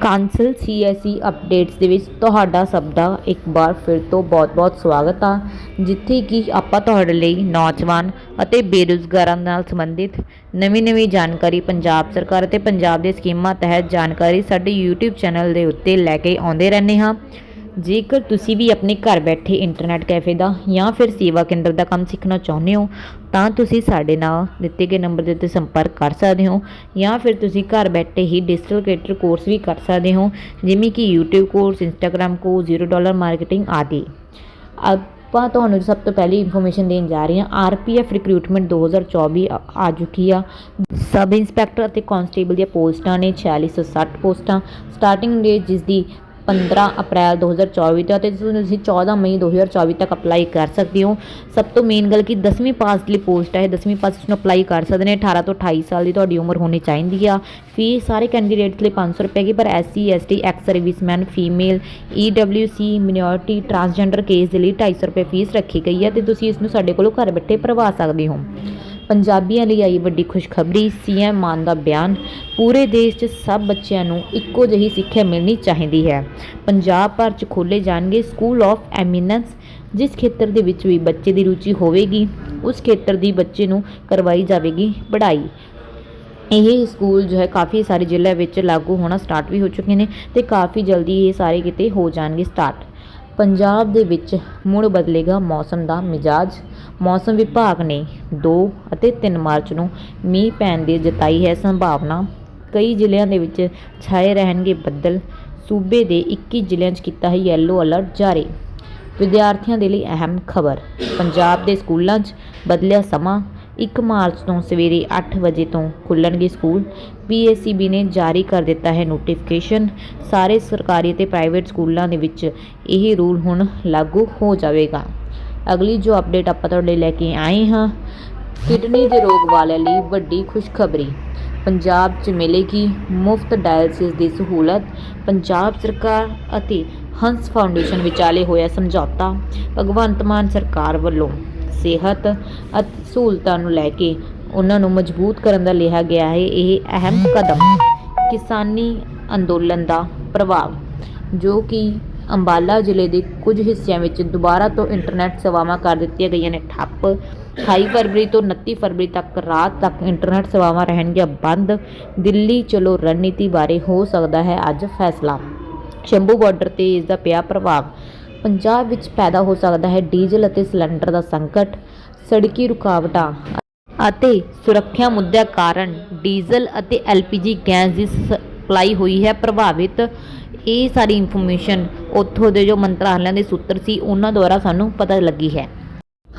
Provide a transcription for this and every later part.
Kansal ਸੀਐਸਈ updates ਦੇ ਵਿੱਚ ਤੁਹਾਡਾ ਸਭ ਦਾ ਇੱਕ ਵਾਰ ਫਿਰ ਤੋਂ ਬਹੁਤ-ਬਹੁਤ ਸਵਾਗਤ ਆ। ਜਿੱਥੇ ਕਿ ਆਪਾਂ ਤੁਹਾਡੇ ਲਈ ਨੌਜਵਾਨ ਅਤੇ ਬੇਰੁਜ਼ਗਾਰਾਂ ਨਾਲ ਸੰਬੰਧਿਤ ਨਵੀਂ-ਨਵੀਂ ਜਾਣਕਾਰੀ ਪੰਜਾਬ ਸਰਕਾਰ ਅਤੇ ਪੰਜਾਬ ਦੇ ਸਕੀਮਾਂ ਤਹਿਤ ਜਾਣਕਾਰੀ ਸਾਡੇ YouTube ਚੈਨਲ ਦੇ ਉੱਤੇ ਲੈ ਕੇ ਆਉਂਦੇ ਰਹਿੰਦੇ ਹਾਂ। ਜੇਕਰ ਤੁਸੀਂ ਵੀ ਆਪਣੇ ਘਰ ਬੈਠੇ ਇੰਟਰਨੈਟ ਕੈਫੇ ਦਾ ਜਾਂ ਫਿਰ ਸੇਵਾ ਕੇਂਦਰ ਦਾ ਕੰਮ ਸਿੱਖਣਾ ਚਾਹੁੰਦੇ ਹੋ, ਤਾਂ ਤੁਸੀਂ ਸਾਡੇ ਨਾਲ ਦਿੱਤੇ ਗਏ ਨੰਬਰ ਦੇ ਉੱਤੇ ਸੰਪਰਕ ਕਰ ਸਕਦੇ ਹੋ ਜਾਂ ਫਿਰ ਤੁਸੀਂ ਘਰ ਬੈਠੇ ਹੀ ਡਿਜੀਟਲ ਕ੍ਰੀਏਟਰ ਕੋਰਸ ਵੀ ਕਰ ਸਕਦੇ ਹੋ, ਜਿਵੇਂ ਕਿ YouTube course Instagram course zero dollar marketing ਆਦਿ। ਆਪਾਂ ਤੁਹਾਨੂੰ ਸਭ ਤੋਂ ਪਹਿਲੀ ਇਨਫੋਰਮੇਸ਼ਨ ਦੇਣ ਜਾ ਰਹੇ ਹਾਂ ਆਰਪੀਐਫ ਰਿਕਰੂਟਮੈਂਟ 2024 ਆ ਆ ਚੁੱਕੀ ਆ। ਸਬ ਇੰਸਪੈਕਟਰ ਅਤੇ ਕਾਂਸਟੇਬਲ ਦੀਆਂ ਪੋਸਟਾਂ ਨੇ 4660 ਪੋਸਟਾਂ। ਸਟਾਰਟਿੰਗ ਡੇਟ ਜਿਸ ਦੀ 15 ਅਪ੍ਰੈਲ 2024 ਤੋਂ ਅਤੇ ਤੁਸੀਂ 14 ਮਈ 2024 ਤੱਕ ਅਪਲਾਈ ਕਰ ਸਕਦੇ ਹੋ। ਸਭ ਤੋਂ ਮੇਨ ਗੱਲ ਕਿ 10ਵੀਂ ਪਾਸ ਲਈ ਪੋਸਟ ਹੈ 10ਵੀਂ ਪਾਸ ਨੂੰ ਅਪਲਾਈ ਕਰ ਸਕਦੇ ਨੇ। 18 ਤੋਂ 28 ਸਾਲ ਦੀ ਤੁਹਾਡੀ ਉਮਰ ਹੋਣੀ ਚਾਹੀਦੀ ਆ। ਫੀਸ ਸਾਰੇ ਕੈਂਡੀਡੇਟਸ ਲਈ 500 ਰੁਪਏ ਕੀ ਪਰ SC ST ex serviceman female EWC minority transgender case ਦੇ ਲਈ 250 ਰੁਪਏ ਫੀਸ ਰੱਖੀ ਗਈ ਹੈ ਤੇ ਤੁਸੀਂ ਇਸ ਨੂੰ ਸਾਡੇ ਕੋਲੋਂ ਘਰ ਬੈਠੇ ਭਰਵਾ ਸਕਦੇ ਹੋ। ਪੰਜਾਬੀਆਂ ਲਈ ਆਈ ਵੱਡੀ ਖੁਸ਼ਖਬਰੀ, ਸੀਐਮ ਮਾਨ ਦਾ ਬਿਆਨ, ਪੂਰੇ ਦੇਸ਼ 'ਚ ਸਭ ਬੱਚਿਆਂ ਨੂੰ ਇੱਕੋ ਜਿਹੀ ਸਿੱਖਿਆ ਮਿਲਣੀ ਚਾਹੀਦੀ ਹੈ। ਪੰਜਾਬ ਭਰ 'ਚ ਖੋਲੇ ਜਾਣਗੇ ਸਕੂਲ ਆਫ ਐਮੀਨੈਂਸ ਜਿਸ ਖੇਤਰ ਦੇ ਵਿੱਚ ਵੀ ਬੱਚੇ ਦੀ ਰੁਚੀ ਹੋਵੇਗੀ, ਉਸ ਖੇਤਰ ਦੀ ਬੱਚੇ ਨੂੰ ਕਰਵਾਈ ਜਾਵੇਗੀ ਪੜ੍ਹਾਈ। ਇਹ ਸਕੂਲ ਜੋ ਹੈ ਕਾਫੀ ਸਾਰੇ ਜ਼ਿਲ੍ਹਿਆਂ ਵਿੱਚ ਲਾਗੂ ਹੋਣਾ ਸਟਾਰਟ ਵੀ ਹੋ ਚੁੱਕੇ ਨੇ ਤੇ ਕਾਫੀ ਜਲਦੀ ਇਹ ਸਾਰੇ ਕਿਤੇ ਹੋ ਜਾਣਗੇ ਸਟਾਰਟ। ਪੰਜਾਬ ਦੇ ਵਿੱਚ ਮੁੜ ਬਦਲੇਗਾ ਮੌਸਮ ਦਾ ਮਿਜਾਜ। ਮੌਸਮ ਵਿਭਾਗ ਨੇ 2 ਅਤੇ 3 ਮਾਰਚ ਨੂੰ ਮੀਂਹ ਪੈਣ ਦੀ ਜਤਾਈ ਹੈ ਸੰਭਾਵਨਾ। ਕਈ ਜ਼ਿਲ੍ਹਿਆਂ ਦੇ ਵਿੱਚ ਛਾਏ ਰਹਿਣਗੇ ਬੱਦਲ। ਸੂਬੇ ਦੇ 21 ਜ਼ਿਲ੍ਹਿਆਂ 'ਚ ਕੀਤਾ ਹੈ ਯੈਲੋ ਅਲਰਟ ਜਾਰੀ। ਵਿਦਿਆਰਥੀਆਂ ਦੇ ਲਈ ਅਹਿਮ ਖਬਰ। ਪੰਜਾਬ ਦੇ ਸਕੂਲਾਂ 'ਚ ਬਦਲਿਆ ਸਮਾਂ। 1 ਮਾਰਚ ਤੋਂ ਸਵੇਰੇ 8 ਵਜੇ ਤੋਂ ਖੁੱਲਣਗੇ ਸਕੂਲ। ਪੀਐਸਸੀਬੀ ਨੇ ਜਾਰੀ ਕਰ ਦਿੱਤਾ ਹੈ ਨੋਟੀਫਿਕੇਸ਼ਨ। ਸਾਰੇ ਸਰਕਾਰੀ ਅਤੇ ਪ੍ਰਾਈਵੇਟ ਸਕੂਲਾਂ ਦੇ ਵਿੱਚ ਇਹ ਰੂਲ ਹੁਣ ਲਾਗੂ ਹੋ ਜਾਵੇਗਾ। ਅਗਲੀ ਜੋ ਅਪਡੇਟ ਆਪਾਂ ਤੁਹਾਡੇ ਲੈ ਕੇ ਆਏ ਹਾਂ, ਕਿਡਨੀ ਦੇ ਰੋਗ ਵਾਲਿਆਂ ਲਈ ਵੱਡੀ ਖੁਸ਼ਖਬਰੀ। ਪੰਜਾਬ 'ਚ ਮਿਲੇਗੀ ਮੁਫਤ ਡਾਇਲਸਿਸ ਦੀ ਸਹੂਲਤ। ਪੰਜਾਬ ਸਰਕਾਰ ਅਤੇ ਹੰਸ ਫਾਊਂਡੇਸ਼ਨ ਵਿਚਾਲੇ ਹੋਇਆ ਸਮਝੌਤਾ ਭਗਵੰਤ ਮਾਨ ਸਰਕਾਰ ਵੱਲੋਂ। ਸਿਹਤ ਅਤੇ, ਸਹੂਲਤਾਂ ਨੂੰ ਲੈ ਕੇ ਉਹਨਾਂ ਨੂੰ ਮਜ਼ਬੂਤ ਕਰਨ ਦਾ ਲਿਆ ਗਿਆ ਹੈ। ਇਹ ਅਹਿਮ ਕਦਮ ਕਿਸਾਨੀ ਅੰਦੋਲਨ ਦਾ ਪ੍ਰਭਾਵ, ਜੋ ਕਿ ਅੰਬਾਲਾ ਜ਼ਿਲ੍ਹੇ ਦੇ ਕੁਝ ਹਿੱਸਿਆਂ ਵਿੱਚ ਦੁਬਾਰਾ ਤੋਂ ਇੰਟਰਨੈਟ ਸੇਵਾਵਾਂ ਕਰ ਦਿੱਤੀਆਂ ਗਈਆਂ ਨੇ। ਠੱਪ 28 ਫਰਵਰੀ ਤੋਂ 29 ਫਰਵਰੀ ਤੱਕ ਰਾਤ ਤੱਕ ਇੰਟਰਨੈਟ ਸੇਵਾਵਾਂ ਰਹਿਣਗੀਆਂ ਬੰਦ। ਦਿੱਲੀ ਚਲੋ ਰਣਨੀਤੀ ਬਾਰੇ ਹੋ ਸਕਦਾ ਹੈ। ਅੱਜ ਫੈਸਲਾ, ਸ਼ੰਭੂ ਬਾਰਡਰ ਤੇ ਇਸ ਦਾ ਪਿਆ ਪ੍ਰਭਾਵ। ਪੰਜਾਬ ਵਿੱਚ ਪੈਦਾ ਹੋ ਸਕਦਾ ਹੈ ਡੀਜ਼ਲ ਅਤੇ ਸਿਲੰਡਰ ਦਾ ਸੰਕਟ, ਸੜਕੀ ਰੁਕਾਵਟਾਂ ਅਤੇ ਸੁਰੱਖਿਆ ਮੁੱਦਿਆਂ ਕਾਰਨ ਡੀਜ਼ਲ ਅਤੇ ਐਲਪੀਜੀ ਗੈਸ ਦੀ ਸਪਲਾਈ ਹੋਈ ਹੈ। ਪ੍ਰਭਾਵਿਤ ਇਹ ਸਾਰੀ ਇਨਫੋਰਮੇਸ਼ਨ ਉੱਥੋਂ ਦੇ ਜੋ ਮੰਤਰਾਲਿਆਂ ਦੇ ਸੂਤਰ ਸੀ, ਉਹਨਾਂ ਦੁਆਰਾ ਸਾਨੂੰ ਪਤਾ ਲੱਗੀ ਹੈ।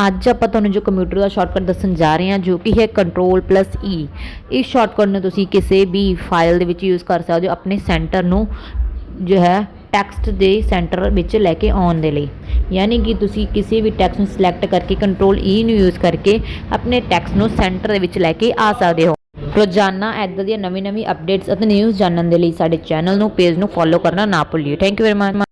ਅੱਜ ਆਪਾਂ ਤੁਹਾਨੂੰ ਜੋ ਕੰਪਿਊਟਰ ਦਾ ਸ਼ਾਰਟਕਟ ਦੱਸਣ ਜਾ ਰਹੇ ਹਾਂ, ਜੋ ਕਿ ਹੈ ਕੰਟਰੋਲ ਪਲੱਸ ਈ। ਇਸ ਸ਼ਾਰਟਕਟ ਨੂੰ ਤੁਸੀਂ ਕਿਸੇ ਵੀ ਫਾਈਲ ਦੇ ਵਿੱਚ ਯੂਜ਼ ਕਰ ਸਕਦੇ ਹੋ, ਆਪਣੇ ਸੈਂਟਰ ਨੂੰ ਜੋ ਹੈ ਟੈਕਸਟ ਦੇ ਸੈਂਟਰ ਵਿੱਚ ਲੈ ਕੇ ਆਉਣ ਦੇ ਲਈ। ਯਾਨੀ ਕਿ ਤੁਸੀਂ ਕਿਸੇ ਵੀ ਟੈਕਸਟ ਨੂੰ ਸਿਲੈਕਟ ਕਰਕੇ ਕੰਟਰੋਲ ਈ e ਨੂੰ ਯੂਜ਼ ਕਰਕੇ ਆਪਣੇ ਟੈਕਸਟ ਨੂੰ ਸੈਂਟਰ ਦੇ ਵਿੱਚ ਲੈ ਕੇ ਆ ਸਕਦੇ ਹੋ। ਰੋਜ਼ਾਨਾ ਇੱਦਾਂ ਦੀਆਂ ਨਵੀਂ ਨਵੀਂ ਅਪਡੇਟਸ ਅਤੇ ਨਿਊਜ਼ ਜਾਣਨ ਦੇ ਲਈ ਸਾਡੇ ਚੈਨਲ ਨੂੰ ਪੇਜ ਨੂੰ ਫੋਲੋ ਕਰਨਾ ਨਾ ਭੁੱਲਿਓ। Thank you very much